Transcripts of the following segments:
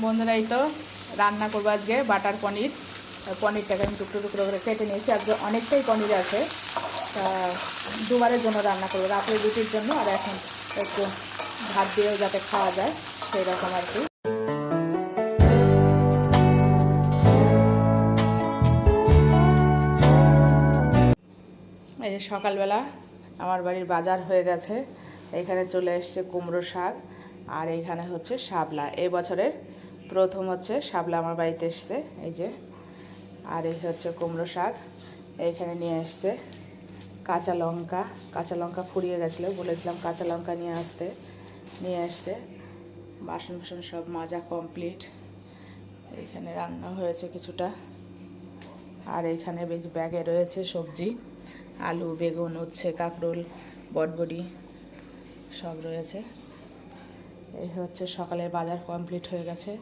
বন্ধুরা, এই তো রান্না করব আজকে, বাটার পনির। পনিরটাকে আমি টুকরো টুকরো করে কেটে নিয়েছি। আজকে অনেকটাই পনির আছে। তা দুবারের জন্য রান্না করব, রাতের রুটির জন্য। আর এখন একটু ভাত দিয়েও যাতে খাওয়া যায় সেই রকম আর কি। এই যে সকালবেলা আমার বাড়ির বাজার হয়ে গেছে। এখানে চলে এসছে কুমড়ো শাক, আর এইখানে হচ্ছে শাবলা এই বছরের প্রথম হচ্ছে শাপলা আমার বাড়িতে এসছে, এই যে। আর এই হচ্ছে কুমড়ো শাক এইখানে নিয়ে এসছে কাঁচা লঙ্কা। কাঁচা লঙ্কা ফুরিয়ে গেছিল, বলেছিলাম কাঁচা লঙ্কা নিয়ে আসতে, নিয়ে এসছে। বাসন বাসন সব মাজা কমপ্লিট এইখানে রান্না হয়েছে কিছুটা। আর এখানে বেশ ব্যাগে রয়েছে সবজি, আলু, বেগুন, উচ্ছে, কাঁকরোল, বটবডি, সব রয়েছে। এই হচ্ছে সকালের বাজার কমপ্লিট হয়ে গেছে।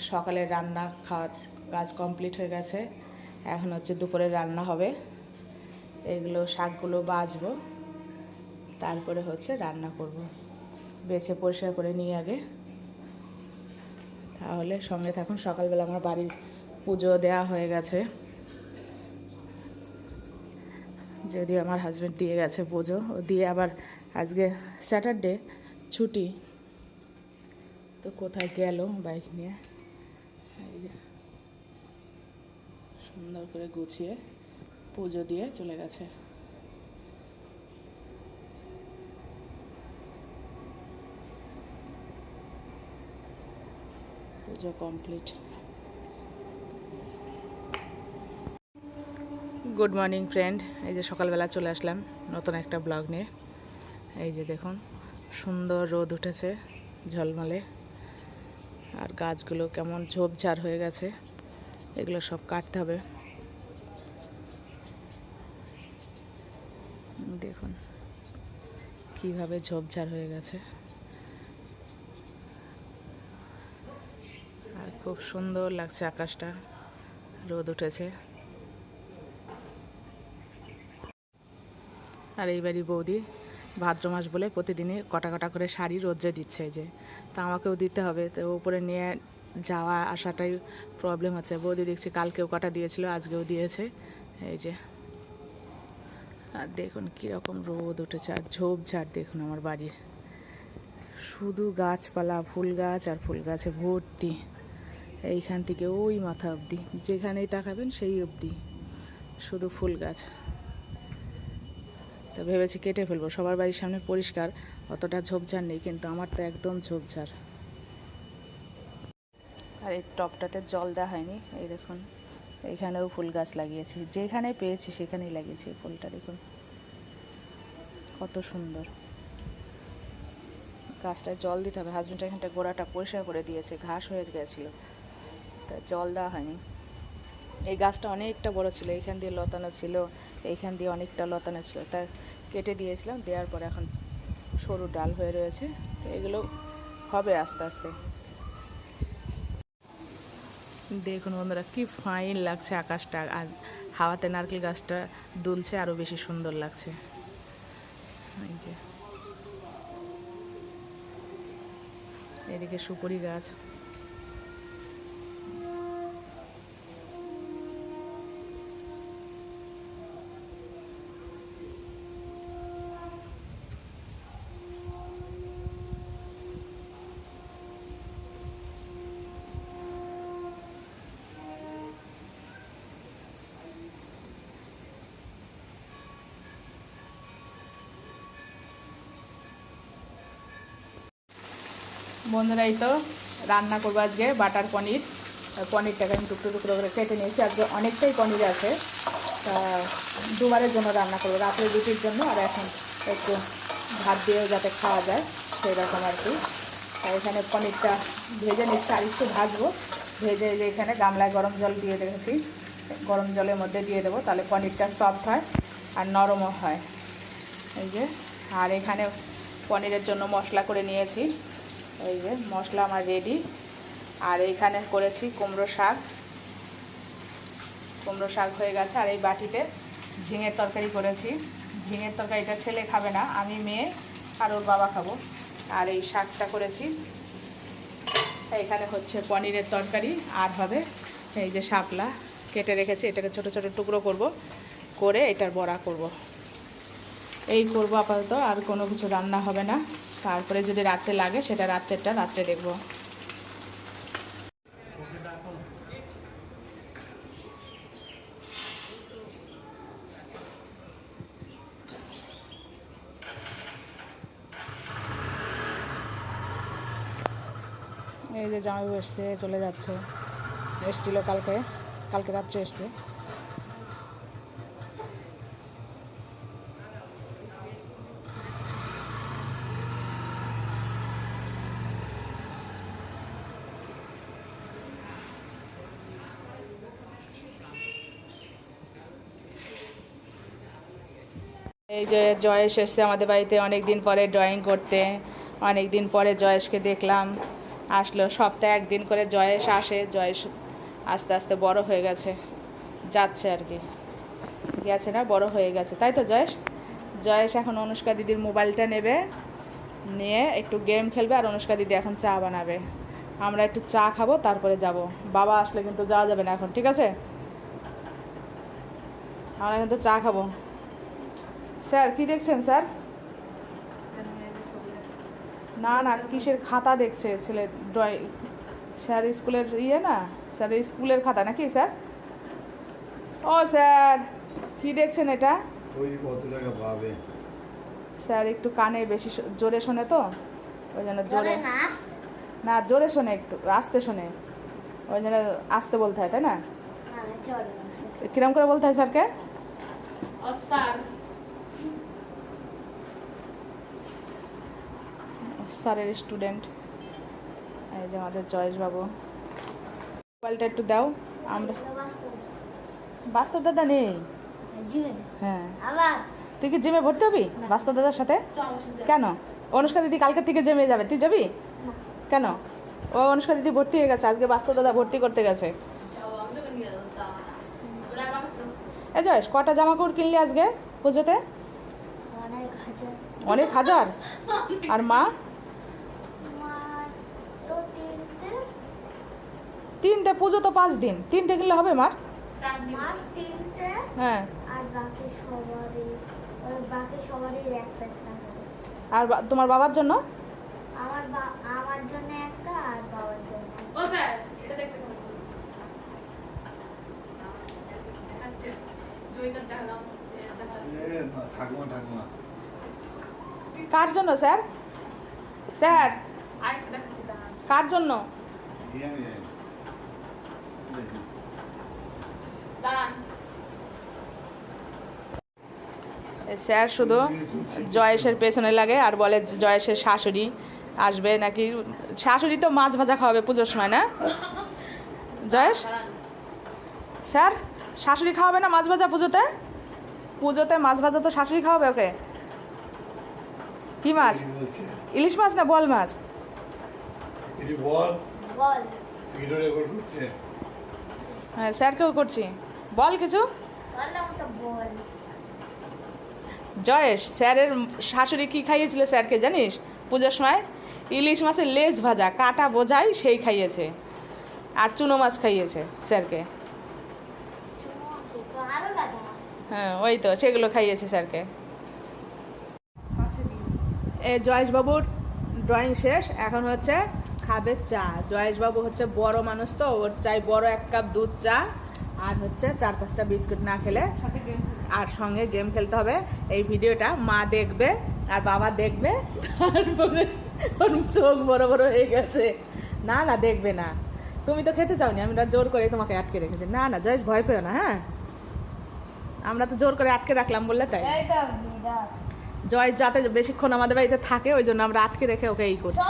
সকালের রান্না খাওয়ার কাজ কমপ্লিট হয়ে গেছে। এখন হচ্ছে দুপুরে রান্না হবে। এগুলো শাকগুলো বাছবো তারপরে হচ্ছে রান্না করব। বেছে পরিষ্কার করে নিয়ে আগে। তাহলে সঙ্গে থাকুন। সকালবেলা আমার বাড়ির পুজো দেওয়া হয়ে গেছে। যদিও আমার হাজব্যান্ড দিয়ে গেছে পুজো। ও দিয়ে আবার আজকে স্যাটারডে ছুটি। তো কোথায় গেল বাইক নিয়ে? সুন্দর করে গুছিয়ে পুজো দিয়ে চলে গেছে। পুজো কমপ্লিট। গুড মর্নিং ফ্রেন্ড, এই যে সকালবেলা চলে আসলাম নতুন একটা ব্লগ নিয়ে। এই যে দেখুন, সুন্দর রোদ উঠেছে ঝলমলে। আর গাছগুলো কেমন ঝোপঝাড় হয়ে গেছে, এগুলো সব কাটতে হবে। দেখুন কীভাবে ঝোপঝাড় হয়ে গেছে। আর খুব সুন্দর লাগছে আকাশটা, রোদ উঠেছে। আর এই বাড়ি বৌদি ভাদ্র মাস বলে প্রতিদিনই কটা কটা করে শাড়ি রোদ্রে দিচ্ছে যে। তা আমাকেও দিতে হবে। তো উপরে নিয়ে যাওয়া আসাটাই প্রবলেম হচ্ছে বৌদি দেখছি কালকেও কটা দিয়েছিল, আজকেও দিয়েছে। এই যে। আর দেখুন কীরকম রোদ উঠেছে। আর ঝোপঝাড় দেখুন আমার বাড়ির। শুধু গাছপালা, ফুল গাছ আর ফুল গাছে ভর্তি। এইখান থেকে ওই মাথা অবধি। যেখানেই তাকাবেন সেই অবধি। শুধু ফুল গাছ। তো ভেবেছি কেটে ফেলব। সবার বাড়ির সামনে পরিষ্কার, অতটা ঝোপঝাড় নেই, কিন্তু আমার তো একদম ঝোপঝাড়। আর এই টপটাতে জল দেওয়া হয়নি, এই দেখুন এইখানেও ফুল গাছ লাগিয়েছি। যেখানে পেয়েছি সেখানেই লাগিয়েছি ফুলটা, দেখুন। কত সুন্দর। গাছটায় জল দিতে হবে হাজবেন্ড এখানটা গোড়াটা পরিষ্কার করে দিয়েছে, ঘাস হয়ে গেছিল তা জল দেওয়া হয়নি। এই গাছটা অনেকটা বড় ছিল, এইখান দিয়ে লতানো ছিল, এইখান দিয়ে অনেকটা লতানো ছিল। তা কেটে দিয়েছিলাম, দেওয়ার পরে এখন সরু ডাল হয়ে রয়েছে। তো এগুলো হবে আস্তে আস্তে। দেখুন বন্ধুরা, কি ফাইন লাগছে আকাশটা, আর হাওয়াতে নারকেল গাছটা দুলছে আরও বেশি সুন্দর লাগছে। এদিকে সুপুরি গাছ। বন্ধুরা এই তো রান্না করব আজকে বাটার পনির। পনিরটাকে আমি টুকরো টুকরো করে কেটে নিয়েছি। আজকে অনেকটাই পনির আছে। তা দুবারের জন্য রান্না করব। রাতের রুটির জন্য আর এখন একটু ভাত দিয়েও যাতে খাওয়া যায় সেই রকম আর কি। আর এখানে পনিরটা ভেজে নিচ্ছি। আর একটু ভাজবো। ভেজে যে এখানে গামলায় গরম জল দিয়ে রেখেছি। গরম জলের মধ্যে দিয়ে দেবো। তাহলে পনিরটা সফট হয় আর নরমও হয়। এই যে। আর এখানে পনিরের জন্য মশলা করে নিয়েছি। এই যে মশলা আমার রেডি আর এইখানে করেছি কুমড়ো শাক। কুমড়ো শাক হয়ে গেছে, আর এই বাটিতে ঝিঙের তরকারি করেছি। ঝিঙের তরকারিটা ছেলে খাবে না, আমি মেয়ে, আর ওর বাবা খাব। আর এই শাকটা করেছি। এখানে হচ্ছে পনিরের তরকারি, আর হবে এই যে শাপলা। কেটে রেখেছি, এটাকে ছোট ছোট টুকরো করব, করে এটার বড়া করব। এই করব আপাতত, আর কোনো কিছু রান্না হবে না। তারপরে যদি রাত্রে লাগে, সেটা রাত্রেরটা রাত্রে দেখব। এই যে জামাইবাবু এসছে, চলে যাচ্ছে। এসছিল কালকে কালকে রাত্রে এসছে। এই যে জয়েশ এসছে আমাদের বাড়িতে অনেক দিন পরে ড্রয়িং করতে অনেক দিন পরে জয়েশকে দেখলাম। আসলো সপ্তাহে একদিন করে জয়েশ আসে, জয়েশ আস্তে আস্তে বড় হয়ে গেছে, যাচ্ছে আর কি। গেছে না, বড় হয়ে গেছে। তাই তো জয়েশ? জয়েশ এখন অনুষ্কা দিদির মোবাইলটা নেবে, নিয়ে একটু গেম খেলবে আর অনুষ্কা দিদি এখন চা বানাবে। আমরা একটু চা খাব, তারপরে যাব। বাবা আসলে কিন্তু যাওয়া যাবে না এখন, ঠিক আছে? আমরা কিন্তু চা খাব। স্যার কি দেখছেন স্যার? না না কিসের খাতা দেখছে ছেলে ড্রয়িং? স্যার স্কুলের ইয়ে না? স্যার স্কুলের খাতা নাকি স্যার? ও স্যার কি দেখছেন এটা? স্যার একটু কানে বেশি শো- জোরে শোনে তো? ওই জন্য জোরে না জোরে শোনে একটু আস্তে শোনে। ওই জন্য আস্তে বলতে হয় তাই না। কিরম করে বলতে হয় স্যারকে? স্যারের স্টুডেন্ট। এই যে আমাদের জয়েশ বাবু মোবাইলটা একটু দাও আমরা বাস্তব। দাদা নেই। জিমে। হ্যাঁ। আবার? তুই কি জিমে ভর্তি হবি? বাস্তব দাদার সাথে? কেন? অনুষ্কা দিদি কালকে থেকে জিমে যাবে। তুই যাবি? কেন? ও অনুষ্কা দিদি ভর্তি হয়ে গেছে। আজকে বাস্তব দাদা ভর্তি করতে গেছে। এ জয়েশ কটা জামা কাপড় কিনলি আজকে পুজোতে? অনেক হাজার। আর মা আমার তো তিনটে তিনটে পুজো তো পাঁচ দিন। তিনটে কিনলে হবে মার? হ্যাঁ। আর তোমার বাবার জন্য? আমার বা- আমার জন্য একটা আর বাবার জন্য ও স্যার এটা দেখতে কার জন্য স্যার? স্যার। কার জন্য কি আমি জানি না। দেখি। দাঁড়ান এ স্যার শুধু জয়েশের পেছনে লাগে আর বলে জয়েশের শাশুড়ি আসবে নাকি? শাশুড়ি তো মাছ ভাজা খাওয়াবে পুজোর সময় না? জয়েশ? স্যার শাশুড়ি খাওয়াবে না মাছ ভাজা পুজোতে? পুজোতে মাছ ভাজা তো শাশুড়ি খাওয়াবে ওকে? কি মাছ? ইলিশ মাছ না বল মাছ? বল বল ভিডিও রেকর্ড করছে হ্যাঁ স্যারকেও করছি। বল কিছু? জয়েশ স্যারের শাশুড়ি কি খাইয়েছিল স্যারকে জানিস? পুজোর সময় ইলিশ মাছের লেজ ভাজা কাটা বোঝাই সেই খাইয়েছে। আর চুনো মাছ খাইয়েছে স্যারকে। হ্যাঁ ওই তো সেগুলো খাইয়েছে স্যারকে। এ জয়েশবাবুর ড্রয়িং শেষ এখন হচ্ছে খাবে চা। জয়েশবাবু হচ্ছে বড় মানুষ তো ওর চাই বড় এক কাপ দুধ চা আর হচ্ছে চার পাঁচটা বিস্কুট না খেলে আর সঙ্গে গেম খেলতে হবে। এই ভিডিওটা মা দেখবে আর বাবা দেখবে তারপরে ওর চোখ বড় বড় হয়ে গেছে। না না দেখবে না। তুমি তো খেতে চাওনি আমরা জোর করে তোমাকে আটকে রেখেছি। না না জয়েশ ভয় পেও না হ্যাঁ? আমরা তো জোর করে আটকে রাখলাম বললে তাই। জয় যাতে বেশিক্ষণ আমাদের বাড়িতে থাকে ওই জন্য আমরা আটকে রেখে ওকে এই করছি।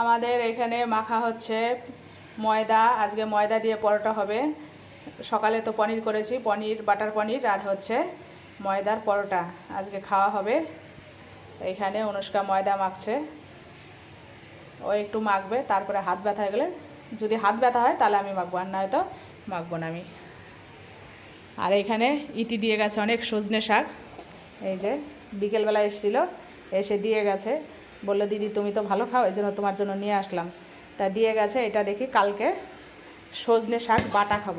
আমাদের এখানে মাখা হচ্ছে ময়দা। আজকে ময়দা দিয়ে পরোটা হবে। সকালে তো পনির করেছি, পনির, বাটার পনির আর হচ্ছে ময়দার পরোটা। আজকে খাওয়া হবে। এখানে অনুষ্কা ময়দা মাখছে। ও একটু মাখবে, তারপরে হাত ব্যথা হয়ে গেলে যদি হাত ব্যথা হয় তাহলে আমি মাখবো, আর নয়তো মাখবো না আমি। আর এখানে ইটি দিয়ে গেছে অনেক সজনে শাক। এই যে বিকেলবেলা এসেছিল। এসে দিয়ে গেছে। বলল, দিদি, তুমি তো ভালো খাও এই জন্য তোমার জন্য নিয়ে আসলাম। তা দিয়ে গেছে, এটা দেখি কালকে সজনে শাক বাটা খাব।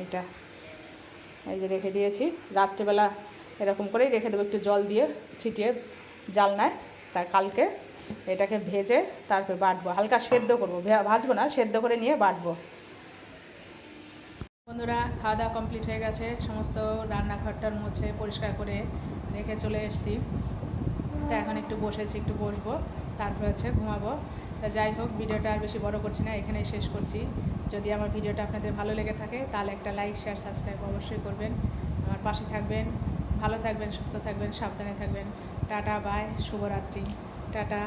এইটা। এই যে রেখে দিয়েছি। রাত্রেবেলা এরকম করেই রেখে দেবো, একটু জল দিয়ে ছিটিয়ে জালনায়। তা কালকে এটাকে ভেজে তারপর বাটবো। হালকা সেদ্ধ করব ভাজবো না, সেদ্ধ করে নিয়ে বাটবো। বন্ধুরা, খাওয়া দাওয়া কমপ্লিট হয়ে গেছে। সমস্ত রান্নাঘরটার মুছে পরিষ্কার করে রেখে চলে এসেছি। তা এখন একটু বসেছি, একটু বসবো, তারপর হচ্ছে ঘুমাবো। তা যাই হোক, ভিডিওটা আর বেশি বড় করছি না, এখানেই শেষ করছি। যদি আমার ভিডিওটা আপনাদের ভালো লেগে থাকে, তাহলে একটা লাইক শেয়ার সাবস্ক্রাইব অবশ্যই করবেন। আমার পাশে থাকবেন, ভালো থাকবেন, সুস্থ থাকবেন, সাবধানে থাকবেন। টাটা বাই শুভরাত্রি। টাটা।